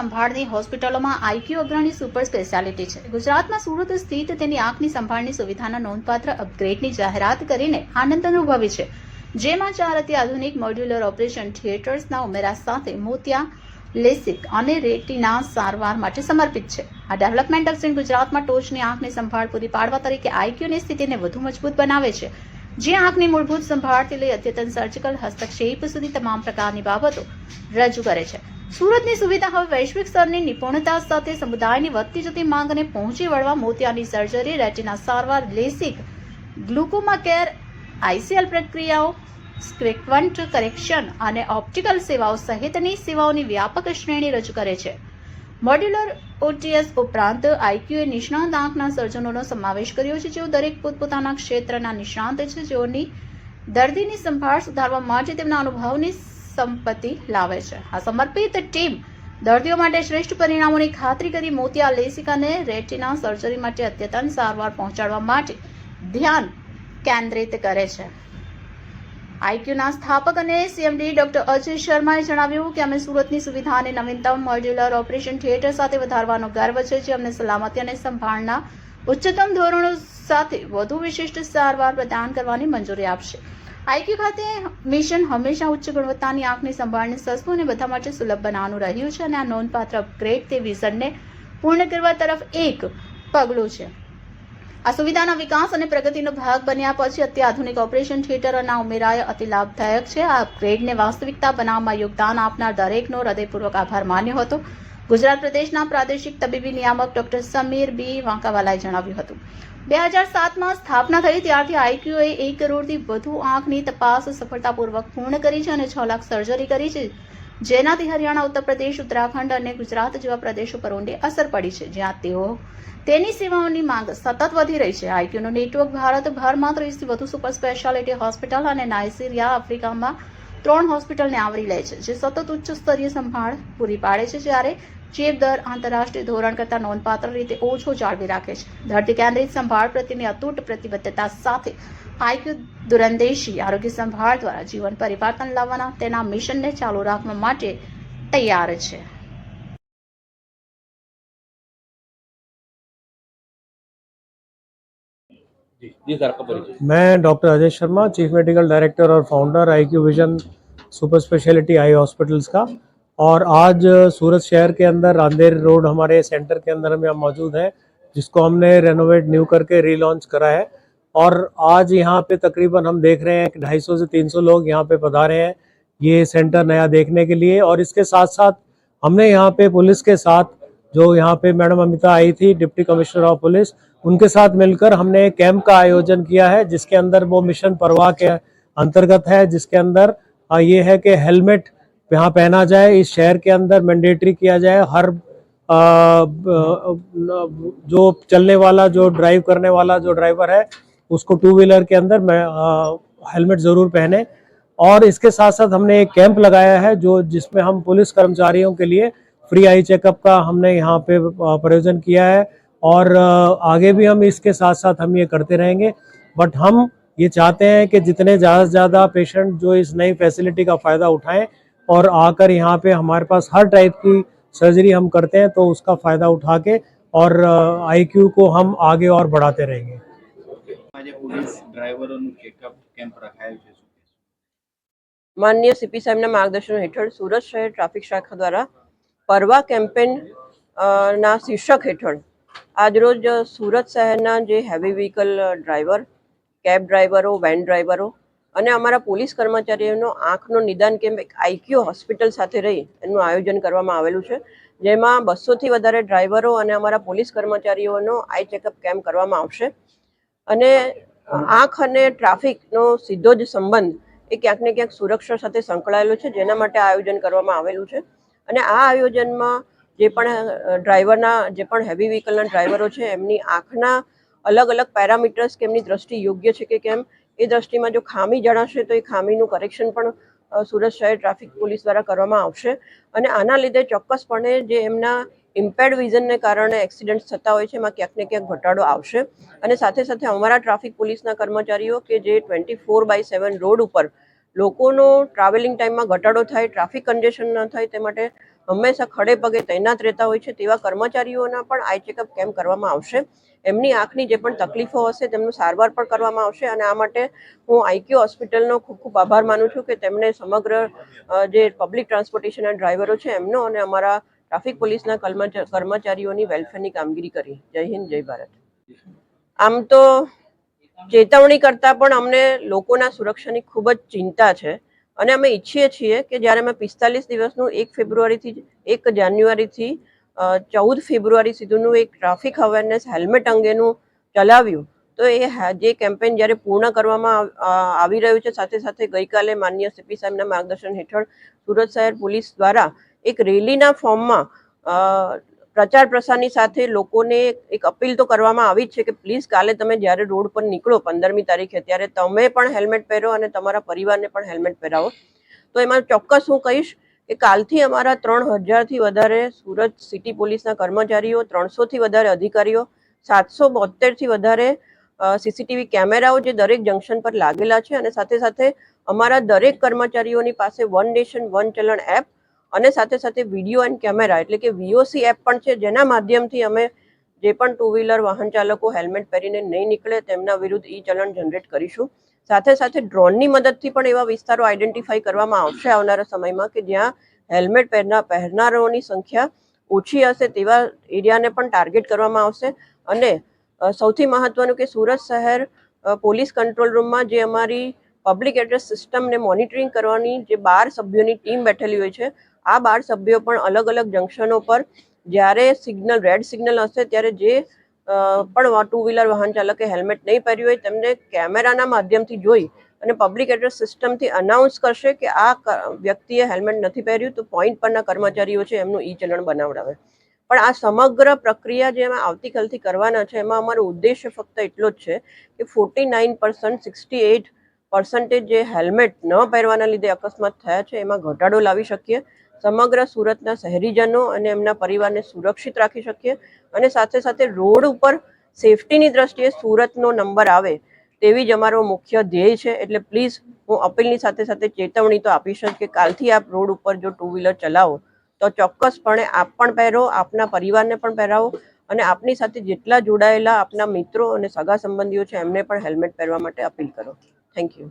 સંભાળની હોસ્પિટલોમાં આઈક્યુ અગ્રણી સુપર સ્પેશિયાલિટી છે. ગુજરાતમાં સુરત સ્થિત તેની આંખની સંભાળની સુવિધાના નોંધપાત્ર અપગ્રેડની જાહેરાત કરીને આનંદ અનુભવે છે. જેમાં ચાર અત્યાધુનિક મોડ્યુલર ઓપરેશન થિયેટર્સના ઉમેરા સાથે મોતિયા, લેસિક અને રેટિના સારવાર માટે સમર્પિત છે. આ ડેવલપમેન્ટ દક્ષિણ ગુજરાતમાં ટોચની આંખની સંભાળ પૂરી પાડવા તરીકે આઈક્યુની સ્થિતિને વધુ મજબૂત બનાવે છે. જે આંખની મૂળભૂત સંભાળથી લઈ અદ્યતન સર્જિકલ હસ્તક્ષેપ સુધી તમામ પ્રકારની બાબતો રજૂ કરે છે. સુરતની સુવિધા હવે વૈશ્વિક સ્તરની નિપુણતા સાથે સમુદાયની વધતી જતી માંગને પહોંચી વળવા મોતિયાની સર્જરી, રેટિના સારવાર, લેસિક, ગ્લુકોમા કેર, આઈસીએલ પ્રક્રિયાઓ, સ્ક્વેક્વન્ટ કરેક્શન અને ઓપ્ટિકલ સેવાઓ સહિતની સેવાઓની વ્યાપક શ્રેણી રજૂ કરે છે. મોડ્યુલર ઓટીએસ ઉપરાંત આઈક્યુએ નિષ્ણાંત આંખના સર્જનોનો સમાવેશ કર્યો છે, જેઓ દરેક પોતપોતાના ક્ષેત્રના નિષ્ણાંત છે. જેઓની દર્દીની સંભાળ સુધારવા માટે તેમના અનુભવની સંપત્તિ લાવે છે. આ સમર્પિત ટીમ દર્દીઓ માટે શ્રેષ્ઠ પરિણામોની ખાતરી કરી મોતિયા લેસિકાને રેટિના સર્જરી માટે અદ્યતન સારવાર પહોંચાડવા માટે ધ્યાન કેન્દ્રિત કરે છે. આઈક્યુના સ્થાપક અને સીએમડી ડોક્ટર અજય શર્માએ જણાવ્યું કે અમે સુરતની સુવિધા અને નવીનતમ મોડ્યુલર ઓપરેશન થિયેટર સાથે વધારવાનો ગર્વ છે જે અમને સલામતી અને સંભાળના ઉચ્ચતમ ધોરણો સાથે વધુ વિશિષ્ટ સારવાર પ્રદાન કરવાની મંજૂરી આપશે. આઈક્યુ ખાતે મિશન હંમેશા ઉચ્ચ ગુણવત્તાની આંખની સંભાળને સસ્તું અને બધા માટે સુલભ બનાવવાનું રહ્યું છે અને આ નોંધપાત્ર અપગ્રેડ તે વિઝનને પૂર્ણ કરવા તરફ એક પગલું છે. આ સુવિધાના વિકાસ અને પ્રગતિનો ભાગ બન્યા પછી અત્યાધુનિક ઓપરેશન થિયેટરોના ઉમેરાય અતિ લાભદાયક છે. આ અપગ્રેડને વાસ્તવિકતા બનાવવામાં યોગદાન આપનાર દરેકનો હૃદયપૂર્વક આભાર માન્યો હતો. ગુજરાત પ્રદેશના પ્રાદેશિક તબીબી નિયામક ડોક્ટર સમીર બી વાંકાવાલાએ જણાવ્યું હતું. બે હજાર સાતમાં સ્થાપના થઈ ત્યારથી આઈક્યુએ એક કરોડથી વધુ આંખની તપાસ સફળતાપૂર્વક પૂર્ણ કરી છે અને છ લાખ સર્જરી કરી છે. જેનાથી હરિયાણા ઉત્તર પ્રદેશ ઉત્તરાખંડ અને ગુજરાત જેવા પ્રદેશો પર ઊંડી અસર પડી છે. જ્યાં તેઓ તેની સેવાઓની માંગ સતત વધી રહી છે. આઈક્યુનું નેટવર્ક ભારતભરમાં ત્રીસથી વધુ સુપર સ્પેશિયાલિટી હોસ્પિટલ અને નાઇસીરિયા આફ્રિકામાં ત્રણ હોસ્પિટલને આવરી લે છે, જે સતત ઉચ્ચ સ્તરીય સંભાળ પૂરી પાડે છે જ્યારે ચેપ દર આંતરરાષ્ટ્રીય ધોરણ કરતાં નોંધપાત્ર રીતે ઓછો જાળવી રાખે છે. ધરતી કેન્દ્રિત સંભાળ પ્રત્યેની અતૂટ પ્રતિબદ્ધતા સાથે આઈક્યુ દુરંદેશી આરોગ્ય સંભાળ દ્વારા જીવન પરિવર્તન લાવવાના તેના મિશનને ચાલુ રાખવા માટે તૈયાર છે. मैं doctor Ajay Sharma, chief medical director और founder eye Q vision super speciality eye hospitals का। और आज सूरत शहर के अंदर अंधेर रोड हमारे सेंटर के अंदर में हम मौजूद हैं, जिसको हमने रेनोवेट न्यू करके रीलॉन्च करा है। और आज यहाँ पे तकरीबन हम देख रहे हैं ढाई सौ से 300 लोग यहाँ पे पधारे हैं, ये सेंटर नया देखने के लिए। और इसके साथ साथ हमने यहाँ पे पुलिस के साथ, जो यहाँ पे मैडम अमिता आई थी, डिप्टी कमिश्नर ऑफ़ पुलिस उनके साथ मिलकर हमने एक कैंप का आयोजन किया है, जिसके अंदर वो मिशन परवाह के अंतर्गत है, जिसके अंदर ये है कि हेलमेट यहाँ पहना जाए, इस शहर के अंदर मैंडेटरी किया जाए, हर जो चलने वाला, जो ड्राइव करने वाला जो ड्राइवर है, उसको टू व्हीलर के अंदर हेलमेट ज़रूर पहने। और इसके साथ साथ हमने एक कैंप लगाया है, जो, जिसमें हम पुलिस कर्मचारियों के लिए फ्री आई चेकअप का हमने यहाँ पे प्रयोजन किया है। और आ, आगे भी हम इसके साथ साथ हम ये करते रहेंगे बट हम ये चाहते हैं कि जितने ज़्यादा से ज़्यादा पेशेंट जो इस नई फैसिलिटी का फ़ायदा उठाएं और आकर यहाँ पे हमारे पास हर टाइप की सर्जरी हम करते हैं तो उसका फ़ायदा उठा के और आईक्यू को हम आगे और बढ़ाते रहेंगे આજે પોલીસ ડ્રાઈવરોનું ચેકઅપ કેમ્પ રખાયું છે શું કહેશો? માનનીય સીપી સાહેબના માર્ગદર્શન હેઠળ સુરત શહેર ટ્રાફિક શાખા દ્વારા પરવા કેમ્પેન અ, ના શીર્ષક હેઠળ આજરોજ સુરત શહેરના જે હેવી વ્હીકલ ડ્રાઈવર કેબ ડ્રાઈવરો વેન ડ્રાઈવરો અને અમારા પોલીસ કર્મચારીઓનો આંખનો નિદાન કેમ્પ એક આઈક્યુ હોસ્પિટલ સાથે રહી એનું આયોજન કરવામાં આવેલું છે. જેમાં બસોથી વધારે ડ્રાઈવરો અને અમારા પોલીસ કર્મચારીઓનો આઈ ચેકઅપ કેમ્પ કરવામાં આવશે. અને આંખ અને ટ્રાફિકનો સીધો જ સંબંધ એ ક્યાંક ને ક્યાંક સુરક્ષા સાથે સંકળાયેલો છે, જેના માટે આયોજન કરવામાં આવેલું છે. અને આ આયોજનમાં જે પણ ડ્રાઈવરના જે પણ હેવી વ્હીકલના ડ્રાઈવરો છે, એમની આંખના અલગ અલગ પેરામીટર્સ કે એમની દ્રષ્ટિ યોગ્ય છે કે કેમ, એ દ્રષ્ટિમાં જો ખામી જણાશે તો એ ખામીનું કરેક્શન પણ સુરત શહેર ટ્રાફિક પોલીસ દ્વારા કરવામાં આવશે. અને આના લીધે ચોક્કસપણે જે એમના ઇમ્પેર્ડ વિઝનને કારણે એક્સિડન્ટ થતા હોય છે, એમાં ક્યાંક ને ક્યાંક ઘટાડો આવશે. અને સાથે સાથે અમારા ટ્રાફિક પોલીસના કર્મચારીઓ કે જે twenty four by seven road ઉપર લોકોનો ટ્રાવેલિંગ ટાઈમમાં ઘટાડો થાય ટ્રાફિક કન્જેશન ન થાય, તે માટે હંમેશા ખડે પગે તૈનાત રહેતા હોય છે તેવા કર્મચારીઓના પણ આઈ ચેકઅપ કેમ્પ કરવામાં આવશે? એમની આંખની જે પણ તકલીફો હશે તેમનું સારવાર પણ કરવામાં આવશે અને આ માટે હું આઈક્યુ હોસ્પિટલનો ખૂબ ખૂબ આભાર માનું છું કે તેમણે સમગ્ર જે પબ્લિક ટ્રાન્સપોર્ટેશનના ડ્રાઈવરો છે એમનો અને અમારા ટ્રાફિક પોલીસના કર્મચારીઓની વેલફેરની કામગીરી કરી. જય હિન્દ, જય ભારત. આમ તો ચેતવણી કરતાં પણ અમને લોકોના સુરક્ષાની ખૂબ જ ચિંતા છે. અને અમે ઈચ્છીએ છીએ કે જ્યારે અમે પિસ્તાલીસ દિવસનું એક ફેબ્રુઆરીથી એક જાન્યુઆરીથી ચૌદ ફેબ્રુઆરી સુધીનું એક ટ્રાફિક અવેરનેસ હેલ્મેટ અંગેનું ચલાવ્યું, તો એ જે કેમ્પેન જ્યારે પૂર્ણ કરવામાં આવી રહ્યું છે, સાથે સાથે ગઈકાલે માન્ય સીપી સાહેબના માર્ગદર્શન હેઠળ સુરત શહેર પોલીસ દ્વારા એક રેલીના ફોર્મમાં પ્રચાર પ્રસારની સાથે લોકોને એક અપીલ તો કરવામાં આવી જ છે કે પ્લીઝ કાલે તમે જ્યારે રોડ પર નીકળો પંદરમી તારીખે, ત્યારે તમે પણ હેલ્મેટ પહેરો અને તમારા પરિવારને પણ હેલ્મેટ પહેરાવો. તો એમાં ચોક્કસ હું કહીશ કે કાલથી અમારા ત્રણ હજારથી વધારે સુરત સિટી પોલીસના કર્મચારીઓ, ત્રણસોથી વધારે અધિકારીઓ, સાતસો બોતેરથી વધારે સીસીટીવી કેમેરાઓ જે દરેક જંકશન પર લાગેલા છે અને સાથે સાથે અમારા દરેક કર્મચારીઓની પાસે one nation one challan app અને સાથે સાથે વીડિયો એન્ડ કેમેરા એટલે કે વીઓસી એપ પણ છે, જેના માધ્યમથી અમે જે પણ ટુ વ્હીલર વાહન ચાલકો હેલ્મેટ પહેરીને નહીં નીકળે તેમના વિરુદ્ધ ઈ ચલણ જનરેટ કરીશું. સાથે સાથે ડ્રોનની મદદથી પણ એવા વિસ્તારો આઈડેન્ટિફાઈ કરવામાં આવશે આવનારા સમયમાં કે જ્યાં હેલ્મેટ પહેરના, પહેરનારાઓની સંખ્યા ઓછી હશે તેવા એરિયાને પણ ટાર્ગેટ કરવામાં આવશે. અને સૌથી મહત્વનું કે સુરત શહેર પોલીસ કંટ્રોલ રૂમમાં જે અમારી પબ્લિક એડ્રેસ સિસ્ટમને મોનિટરિંગ કરવાની જે બાર સભ્યોની ટીમ બેઠેલી હોય છે આ બાર સભ્યો પણ અલગ અલગ જંકશનો પર જ્યારે સિગ્નલ, રેડ સિગ્નલ હશે ત્યારે જે પણ ટુ વ્હીલર વાહન ચાલકે હેલ્મેટ નહીં પહેર્યું હોય તેમને કેમેરાના માધ્યમથી જોઈ અને પબ્લિક એડ્રેસ સિસ્ટમથી અનાઉન્સ કરશે કે આ વ્યક્તિએ હેલ્મેટ નથી પહેર્યું તો પોઈન્ટ પરના કર્મચારીઓ છે એમનું ઈ ચલણ બનાવડાવે. પણ આ સમગ્ર પ્રક્રિયા જે અમે આવતીકાલથી કરવાના છે, એમાં અમારો ઉદ્દેશ્ય ફક્ત એટલો જ છે કે forty nine percent, sixty eight percentage જે હેલ્મેટ ન પહેરવાના લીધે અકસ્માત થયા છે, એમાં ઘટાડો લાવી શકીએ સમગ્ર સુરતના શહેરીજનો અને એમના પરિવારને સુરક્ષિત રાખી શકીએ અને સાથે સાથે રોડ ઉપર સેફટીની દ્રષ્ટિએ સુરતનો નંબર આવે તેવી જ અમારો મુખ્ય ધ્યેય છે. એટલે પ્લીઝ હું અપીલની સાથે સાથે ચેતવણી તો આપીશ જ કે કાલથી આપ રોડ ઉપર જો ટુ વ્હીલર ચલાવો, તો ચોક્કસપણે આપ પણ પહેરો, આપના પરિવારને પણ પહેરાવો અને આપની સાથે જેટલા જોડાયેલા આપના મિત્રો અને સગા સંબંધીઓ છે એમને પણ હેલ્મેટ પહેરવા માટે અપીલ કરો. Thank you